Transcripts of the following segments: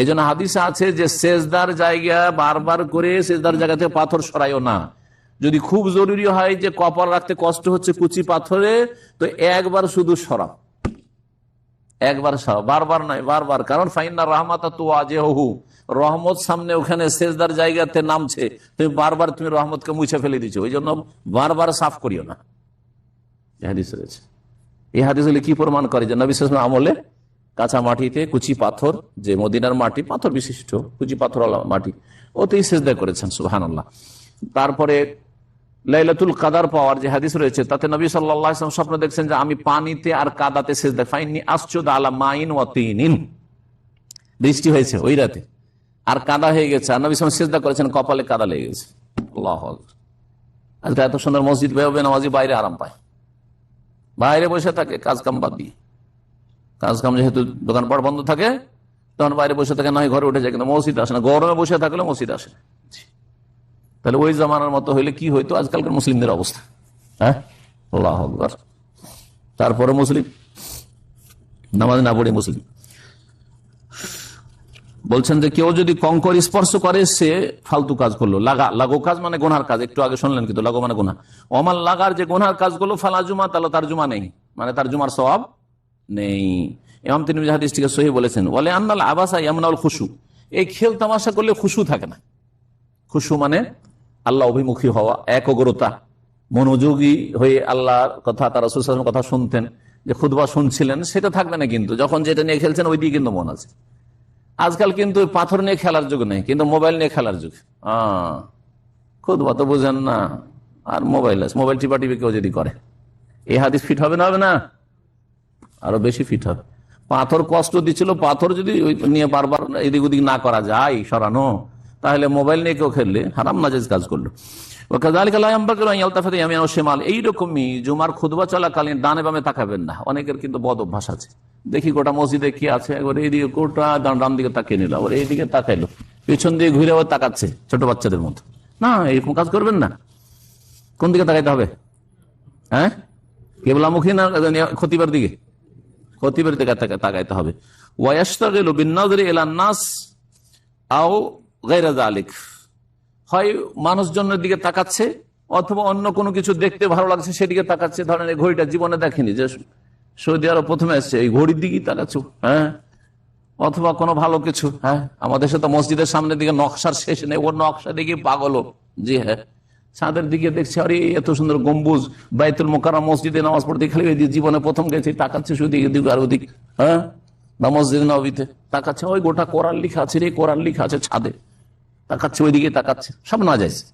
এই জন্য হাদিস আছে যে সেজদার জায়গা বারবার করে সেজদার জায়গা থেকে পাথর সরাইও না। যদি খুব জরুরি হয় যে কপাল রাখতে কষ্ট হচ্ছে কুচি পাথরে, তো একবার শুধু সরাও। একবার সরাও। বারবার নয়, বারবার। কারণ ফাইনার রহমাতা তো আজে হু রহমত সামনে ওখানে সেজদার জায়গাতে নামছে। তুমি বারবার তুমি রহমতকে মুছে ফেলে দিচ্ছ ওই জন্য বারবার সাফ করিও না। এই হাদিস রয়েছে। এই হাদিস হলে কি প্রমাণ করে যে নবী আমলে কাঁচা মাটিতে কুচি পাথর, যে মদিনার মাটি, পাথর বিশিষ্ট, কুচি পাথর মাটি ওতেই সেজদা করেছেন সুহান তারপরে লাইলাতুল কাদার পাওয়ার যে হাদিস রয়েছে, তাতে নবী সাল্লাম স্বপ্ন দেখছেন যে আমি পানিতে আর কাদাতে সেজদা ফাইনি আসছুদ আলা মাইন ও তিন বৃষ্টি হয়েছে ওই রাতে, আর কাদা হয়ে গেছে, আর নবী সেজদা করেছেন, কপালে কাদা লেগে গেছে। আল্লাহ আজকে এত সুন্দর মসজিদ বেহবে নামাজি বাইরে আরাম পায়। বাইরে বসে থাকে, কাজ কাম বাদ দিয়ে। কাজ কাম যেহেতু দোকানপাট বন্ধ থাকে, তখন বাইরে বসে থাকে নয় ঘরে উঠে যায়, কিন্তু মসজিদ আসে না। গরমে বসে থাকলে মসজিদ আসে তাহলে ওই জামানার মতো হইলে কি হইতো? আজকালকার মুসলিমদের অবস্থা। হ্যাঁ? তারপরে মুসলিম, নামাজ না পড়ে মুসলিম। বলছেন যে কেউ যদি কঙ্কর স্পর্শ করে, সে ফালতু কাজ করল। লাগা, লাগো কাজ মানে গোনার কাজ। একটু আগে শুনলেন কিন্তু, লাগো মানে গোনা অমাল লাগার যে গোনার কাজ করল ফালা জুমা তাহলে তার জুমা নেই। মানে তার জুমার স্বভাব নেই। এমাম তিনি হাদিসটিকে সহি বলেছেন বলে আন্নাল আবাসা ইয়ামনাউল খুশু। এই খেল তামাশা করলে খুশু থাকে না। খুশু মানে আল্লাহ অভিমুখী হওয়া, একগ্রতা। মনোযোগী হয়ে আল্লাহর কথা, তার রসুল কথা শুনতেন, যে খুদবা শুনছিলেন, সেটা থাকবে না কিন্তু। যখন যেটা নিয়ে খেলছেন ওই দিয়ে কিন্তু মন আছে। আজকাল কিন্তু পাথর নিয়ে খেলার যুগ নেই, কিন্তু মোবাইল নিয়ে খেলার যুগ। খুদবা তো বোঝেন না। আর মোবাইল আছে, মোবাইল টিপা টিপি কেউ যদি করে। এই হাদিস ফিট হবে না হবে না? আরও বেশি ফিট হবে। পাথর কষ্ট দিচ্ছিল পাথর যদি নিয়ে বারবার এদিক ওদিক না করা যায় সরানো, তাহলে মোবাইল নিয়ে কেউ খেললে হারাম নাজেজ কাজ করল। এইরকমই জুমার খুদবা চলাকালীন ডানে বামে তাকাবেন না। অনেকের কিন্তু বদ অভ্যাস আছে। দেখি গোটা মসজিদে কি আছে এবার এইদিকে কোটা ডান দিকে তাকিয়ে নিল, আবার এইদিকে তাকাইলো। পিছন দিয়ে ঘুরে আবার তাকাচ্ছে ছোট বাচ্চাদের মতো। না এরকম কাজ করবেন না। কোন দিকে তাকাইতে হবে? হ্যাঁ? কেবলামুখী না, ক্ষতিবার দিকে? ক্ষতিবার দিকে তাকাইতে হবে। ওয়াস্তা গেল বিন্নাজরে এলান্নাস আও গাইরাজা আলিক হয় মানুষজনের দিকে তাকাচ্ছে অথবা অন্য কোনো কিছু দেখতে ভালো লাগছে, সেদিকে তাকাচ্ছে। ধরেন এই ঘড়িটা জীবনে দেখেনি যে সৌদি আরব প্রথমে এসছে, এই ঘড়ির দিকেই তাকাচ্ছ হ্যাঁ? অথবা কোনো ভালো কিছু হ্যাঁ? আমাদের সাথে মসজিদের সামনের দিকে নকশার শেষ নেই ওর নকশা দিকে পাগল জি হ্যাঁ। ছাদের দিকে দেখছে, আরে, এত সুন্দর গম্বুজ, বাইতুল মোকারা মসজিদে নামাজ পড়তে খালি জীবনে প্রথম গেছে, তাকাচ্ছে শুধু এদিক আর ওদিক হ্যাঁ? বা মসজিদ নবীতে তাকাচ্ছে, ওই গোটা কোরআন লিখা আছে রে, কোরআন লিখা আছে ছাদে। তাকাচ্ছে ওইদিকে, তাকাচ্ছে, সব না যাইছে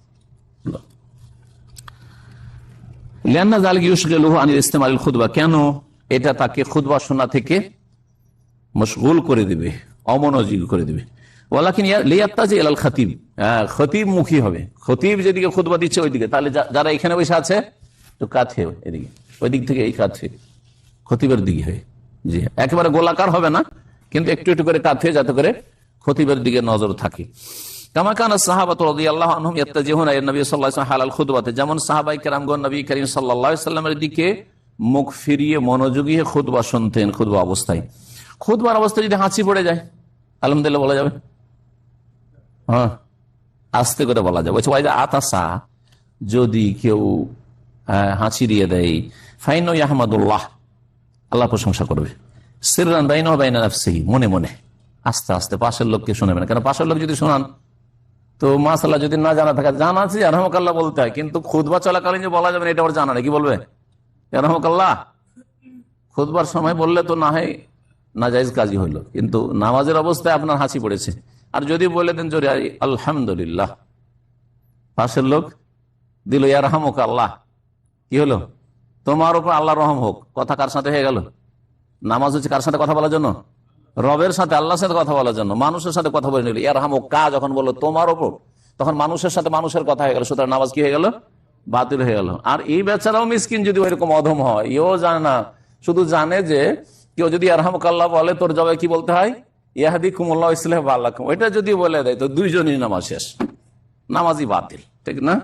লিয়ান্না জাল ইউসগেলুহু আনিল ইস্তেমাল খুদবা কেন? এটা তাকে খুদবা শোনা থেকে মশগুল করে দিবে, অমনোযোগী করে দিবে। ওয়ালাকিন লিয়াত্তা যে এলাল খতিব খতিব মুখী হবে। খতিব যেদিকে খুদবা দিচ্ছে ওইদিকে। তাহলে যারা এখানে বসে আছে, তো কাছে এদিকে। ওই দিক থেকে এই কাছে খতিবের দিকে হয়ে। জি। একেবারে গোলাকার হবে না, কিন্তু একটু একটু করে হয়ে যাতে করে খতিবের দিকে নজর থাকে। যেমন নবী করিম সাল্লামের দিকে মুখ ফিরিয়ে মনোযোগী অবস্থায়। অবস্থায় যদি পড়ে যায়, আলহামদুলিল্লাহ বলা যাবে? হ্যাঁ। আস্তে করে বলা যাবে আতাসা, যদি কেউ হাঁচি দিয়ে দেয়, ফাইন আহমদুল্লাহ আল্লাহ প্রশংসা করবে। বাইন মনে মনে, আস্তে আস্তে, পাশের লোককে শোনাবে না কেন, পাশের লোক যদি শোনান, তো মাসাল্লাহ যদি না জানা থাকে, জানা আছে রহমকাল্লাহ বলতে হয়। কিন্তু খুদবা চলাকালীন যে বলা যাবে না, এটা ওর জানা নেই, কি বলবে? রহমকাল্লাহ খুদবার সময় বললে তো না হয়, নাজাইজ কাজই হইল। কিন্তু নামাজের অবস্থায় আপনার হাসি পড়েছে। আর যদি বলে দেন জোরে আলহামদুলিল্লাহ। পাশের লোক দিল ইয়ার রহমক আল্লাহ কি হলো? তোমার উপর আল্লাহ রহম হোক। কথা কার সাথে হয়ে গেল? নামাজ হচ্ছে কার সাথে কথা বলার জন্য? রবের সাথে, আল্লাহর সাথে কথা বলার জন্য। মানুষের সাথে কথা বলে নিল। ইয়ার হামক কা যখন বলল, তোমার ওপর তখন মানুষের সাথে মানুষের কথা হয়ে গেল। সুতরাং নামাজ কি হয়ে গেল? বাতিল হয়ে গেল। আর এই বেচারাও মিসকিন যদি ওইরকম অধম হয়, এও জানে না। শুধু জানে যে, কেউ যদি আরহামক আল্লাহ বলে, তোর জবাই কি বলতে হয়? ইয়াহাদি কুমল্লাহ ইসলাম আল্লাহ ওইটা যদি বলে দেয়, তো দুইজনই নামাজ শেষ। নামাজই বাতিল, ঠিক না?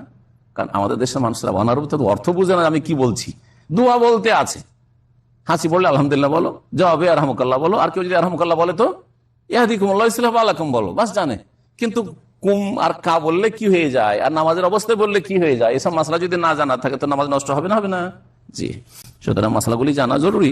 কারণ আমাদের দেশের মানুষরা অনারূপ অর্থ বুঝে না আমি কি বলছি। দোয়া বলতে আছে। হাসি পড়লে আলহামদুলিল্লাহ বলো, জবাবে আরহামকাল্লাহ বলো, আর কেউ যদি আরহামকাল্লাহ বলে তো ইহাদিকুম আল্লাহ ইসলাম আলাকুম বলো, বাস জানে। কিন্তু কুম আর কা বললে কি হয়ে যায়, আর নামাজের অবস্থায় বললে কি হয়ে যায়, এসব মশলা যদি না জানা থাকে, তো নামাজ নষ্ট হবে না হবে না। জি, সুতরাং মশলাগুলি জানা জরুরি।